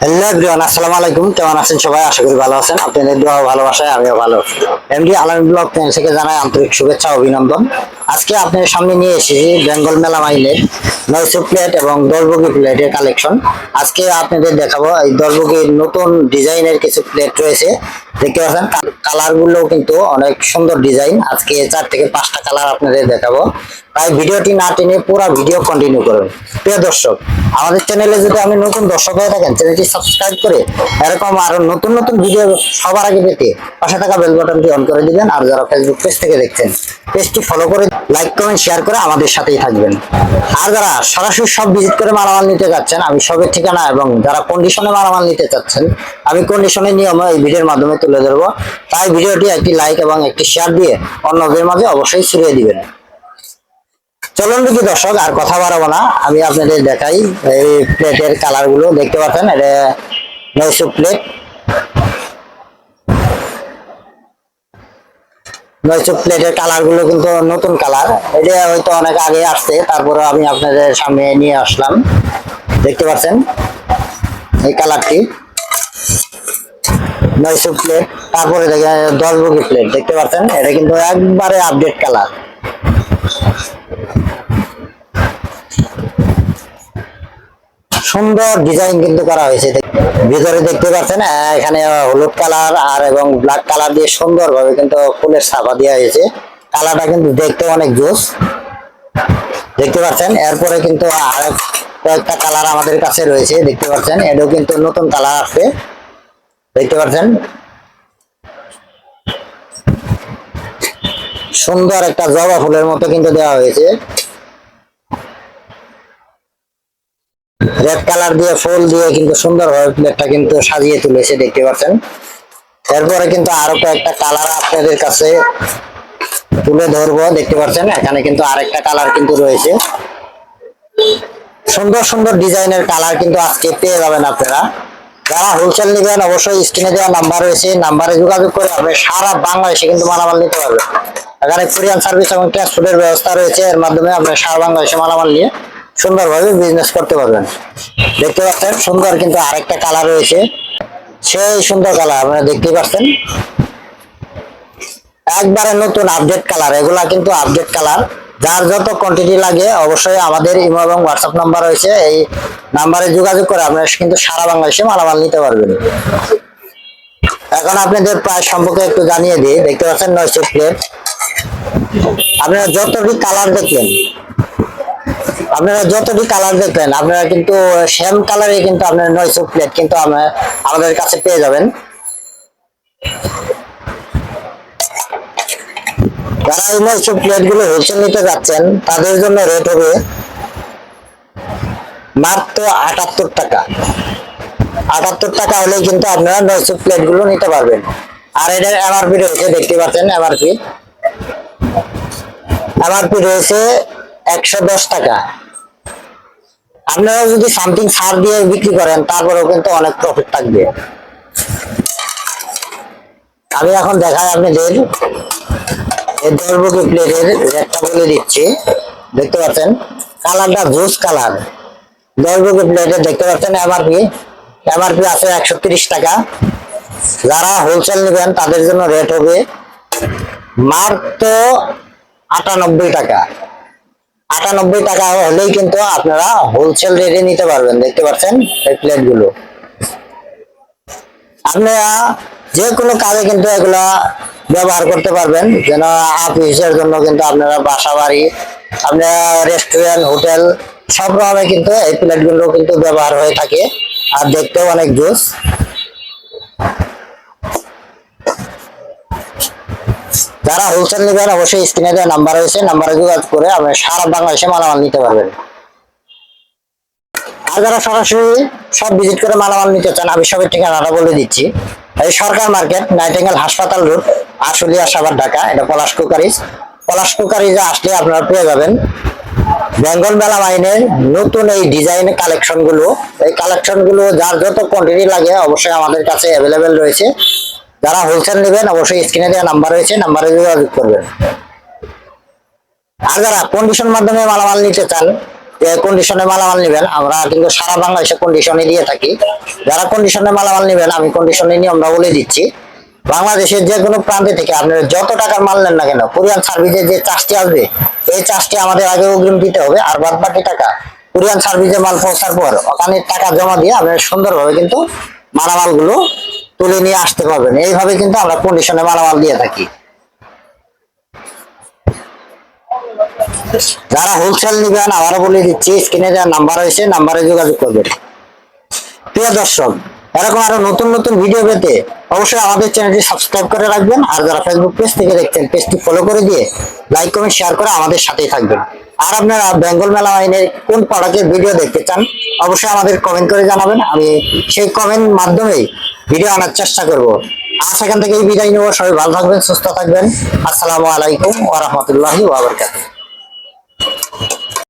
Hello everyone আসসালামু আলাইকুম। কেমন আছেন সবাই? আশা করি ভালো আছেন। আপনাদের দোয়া ভালোবাসায় আমিও ভালো। এমডি আলম ব্লগ থেকে জানাই আন্তরিক শুভেচ্ছা অভিনন্দন। আজকে আপনাদের সামনে নিয়ে এসেছি বেঙ্গল মেলা মাইলের নয়শো প্লেট এবং দশবগি প্লেটের কালেকশন আজকে আপনাদের দেখাবো এই দশবগির নতুন ডিজাইনের কিছু প্লেট রয়েছে। দেখতে পাচ্ছেন কালারগুলো কিন্তু অনেক সুন্দর ডিজাইন। আজকে চার থেকে পাঁচটা কালার আপনাদের দেখাবো। তাই ভিডিওটি না টেনে পুরো ভিডিও কন্টিনিউ করুন। প্রিয় দর্শক, আমাদের চ্যানেলে যদি আমি নতুন দর্শক হয়ে থাকেন চ্যানেলটি সাবস্ক্রাইব করে এরকম আরও নতুন নতুন ভিডিও সবার আগে পেতে পাশে থাকা বেল বাটনটি অন করে দিবেন। আর যারা ফেসবুক পেজ থেকে দেখছেন পেজটি ফলো করে লাইক কমেন্ট শেয়ার করে আমাদের সাথেই থাকবেন। আর যারা সরাসরি সব ভিজিট করে মালামাল নিতে যাচ্ছেন, আমি সবের ঠিকানা এবং যারা কন্ডিশনে মালামাল নিতে চাচ্ছেন, আমি কন্ডিশনের নিয়ম এই ভিডিওর মাধ্যমে তুলে ধরবো। তাই ভিডিওটি একটি লাইক এবং একটি শেয়ার দিয়ে অন্যদের মাঝে অবশ্যই ছড়িয়ে দিবেন। চলুন দেখি দর্শক, আর কথা বাড়াবো না। আমি আপনাদের দেখাই এই প্লেটের কালারগুলো। দেখতে পাচ্ছেন, এটা নয়শো প্লেট নয়শো প্লেটের কিন্তু নতুন কালার হয়তো অনেক আগে আসছে আমি আপনাদের সামনে নিয়ে আসলাম। দেখতে এই কালারটি নয়শো প্লেট তারপরে দশ বগি প্লেট দেখতে এটা কিন্তু একবারে আপডেট কালার সুন্দর ডিজাইন কিন্তু করা হয়েছে। ভিতরে দেখতে পাচ্ছেন এখানে হলুদ কালার আর এবং ব্ল্যাক কালার দিয়ে সুন্দর ভাবে কিন্তু ফুলের ছাপা দেওয়া হয়েছে। কালারটা কিন্তু দেখতে অনেক জোস। দেখতে পাচ্ছেন, এরপরে কিন্তু আর কয়েকটা কালার আমাদের কাছে রয়েছে, দেখতে পাচ্ছেন, এটাও কিন্তু নতুন কালার আছে দেখতে পাচ্ছেন, সুন্দর একটা জবা ফুলের মতো কিন্তু দেওয়া হয়েছে। রেড কালার দিয়ে, ফুল দিয়ে কিন্তু সুন্দরভাবে প্লেটটা কিন্তু সাজিয়ে তুলেছে, দেখতে পাচ্ছেন। এরপরে কিন্তু আরও কয়েকটা কালার আপনাদের কাছে তুলে ধরবো, দেখতে পাচ্ছেন, এখানে কিন্তু আরেকটা কালার কিন্তু রয়েছে। সুন্দর সুন্দর ডিজাইনের কালার কিন্তু আজকে পেয়ে যাবেন আপনারা। যারা হোলসেল নেবেন, অবশ্যই স্ক্রিনে দেওয়া নাম্বার রয়েছে নাম্বারে যোগাযোগ করে আপনি সারা বাংলাদেশে কিন্তু মালামাল নিতে পারবেন। এখানে কুরিয়ান সার্ভিস এবং ট্রান্সপোর্টের ব্যবস্থা রয়েছে, এর মাধ্যমে আপনি সারা বাংলাদেশে মালামাল নিয়ে সুন্দরভাবে বিজনেস করতে পারবেন। দেখতে পাচ্ছেন, সুন্দর কিন্তু আরেকটা কালার রয়েছে। সেই সুন্দর কালার আপনারা দেখতে পাচ্ছেন। একবারে নতুন আপডেট কালার এগুলা কিন্তু আপডেট কালার যার যত কোয়ান্টিটি লাগে, অবশ্যই আমাদের ইমো এবং হোয়াটসঅ্যাপ নাম্বার রয়েছে। এই নাম্বারে যোগাযোগ করে আপনারা কিন্তু সারা বাংলাদেশে মালামাল নিতে পারবেন। এখন আপনাদের প্রায় সম্পর্কে একটু জানিয়ে দিই। দেখতে পাচ্ছেন নয়শো প্লেট আপনারা যতটি কালার দেখলেন আপনারা যতটি কালার দেখবেন, আপনারা কিন্তু সেম কালারে কিন্তু আপনার নয়শো প্লেট কিন্তু আমাদের কাছে পেয়ে যাবেন। যারা এই নয়শো প্লেটগুলো হোলসেল নিতে যাচ্ছেন, তাদের জন্য রেট হবে মাত্র আটাত্তর টাকা। আটাত্তর টাকা হলে কিন্তু আপনারা নয়শো প্লেটগুলো নিতে পারবেন। আর এটার এমআরপি রয়েছে, দেখতে পাচ্ছেন এমআরপি এমআরপি রয়েছে একশো দশ টাকা। আপনারা যদি সামথিং সার দিয়ে বিক্রি করেন, তারপরেও কিন্তু অনেক প্রফিট থাকবে। আমি এখন দেখাই আপনাদের দরবকি প্লেটের রেটটা বলে দিচ্ছি। দেখতে পাচ্ছেন, কালারটা জুস কালার দরবকি প্লেটের দেখতে পাচ্ছেন এমআরপি এমআরপি আছে একশো টাকা। যারা হোলসেল নেবেন, তাদের জন্য রেট হবে মাত্র আটানব্বই টাকা। আটানব্বই টাকা হলেই কিন্তু আপনারা হোলসেল রেটে নিতে পারবেন, দেখতে পাচ্ছেন এই প্লেটগুলো আপনারা যে কোনো কাজে কিন্তু এগুলা ব্যবহার করতে পারবেন, যেন অফিসের জন্য কিন্তু আপনারা বাসা বাড়ি আপনারা রেস্টুরেন্ট হোটেল সব রকমে কিন্তু এই প্লেটগুলো কিন্তু ব্যবহার হয়ে থাকে। আর দেখতেও অনেক জুস যারা হোলসেল নেবেন অবশ্যই স্ক্রিনে দেওয়া নাম্বার রয়েছে। নাম্বারে যোগাযোগ করে আপনি সারা বাংলাদেশে মালামাল নিতে পারবেন। আর যারা সরাসরি সব ভিজিট করে মালামাল নিতে চান, আমি সবের ঠিকানাটা বলে দিচ্ছি। এই সরকার মার্কেট, নাইটেঙ্গেল হাসপাতাল রোড, আশুলিয়া, সাভার, ঢাকা। এটা পলাশ কুকারিজ। পলাশ কুকারিজে আসলে আপনারা পেয়ে যাবেন বেঙ্গল মেলা মাইনের নতুন এই ডিজাইন কালেকশনগুলো। এই কালেকশনগুলো যার যত কোয়ান্টিটি লাগে, অবশ্যই আমাদের কাছে অ্যাভেলেবেল রয়েছে। যারা হোলসেল নেবেন, অবশ্যই স্ক্রিনে দেওয়া নাম্বার রয়েছে নাম্বারে যোগাযোগ করবেন। আর যারা কন্ডিশন মাধ্যমে মালামাল নিতে চান কন্ডিশনে মালামাল নেবেন, আমরা কিন্তু সারা বাংলাদেশে কন্ডিশনে দিয়ে থাকি। যারা কন্ডিশনে মালামাল নেবেন, আমি কন্ডিশনে নিয়মটা বলে দিচ্ছি। বাংলাদেশের যে কোনো প্রান্তে থেকে আপনারা যত টাকার মাল নেন না কেন, কুরিয়ান সার্ভিসের যে চার্জটি আসবে, এই চার্জটি আমাদের আগে অগ্রিম দিতে হবে, আর বাদ বাকি টাকা কুরিয়ান সার্ভিসে মাল পৌঁছার পর, ওখানে টাকা জমা দিয়ে আপনারা সুন্দরভাবে কিন্তু মালামালগুলো তুলে নিয়ে আসতে পারবেন। এইভাবে কিন্তু আমরা কন্ডিশনে মালামাল দিয়ে থাকি। যারা হোলসেল নিবেন, আবারও বলে দিচ্ছি স্ক্রিনে যা নাম্বার হয়েছে নাম্বারে যোগাযোগ করবেন। প্রিয় দর্শক, এরকম আরও নতুন নতুন ভিডিও পেতে অবশ্যই আমাদের চ্যানেলটি সাবস্ক্রাইব করে রাখবেন, আর যারা ফেসবুক পেজ থেকে দেখছেন পেজটি ফলো করে দিয়ে লাইক কমেন্ট শেয়ার করে আমাদের সাথেই থাকবেন। আর আপনারা বেঙ্গল মেলা আইনের কোন প্রোডাক্টের ভিডিও দেখতে চান, অবশ্যই আমাদের কমেন্ট করে জানাবেন। আমি সেই কমেন্ট মাধ্যমেই ভিডিও আনার চেষ্টা করব। আজ এখান থেকে বিদায় নেব। সবাই ভালো থাকবেন, সুস্থ থাকবেন। আসসালামু আলাইকুম ওয়া বারাকাতুহু।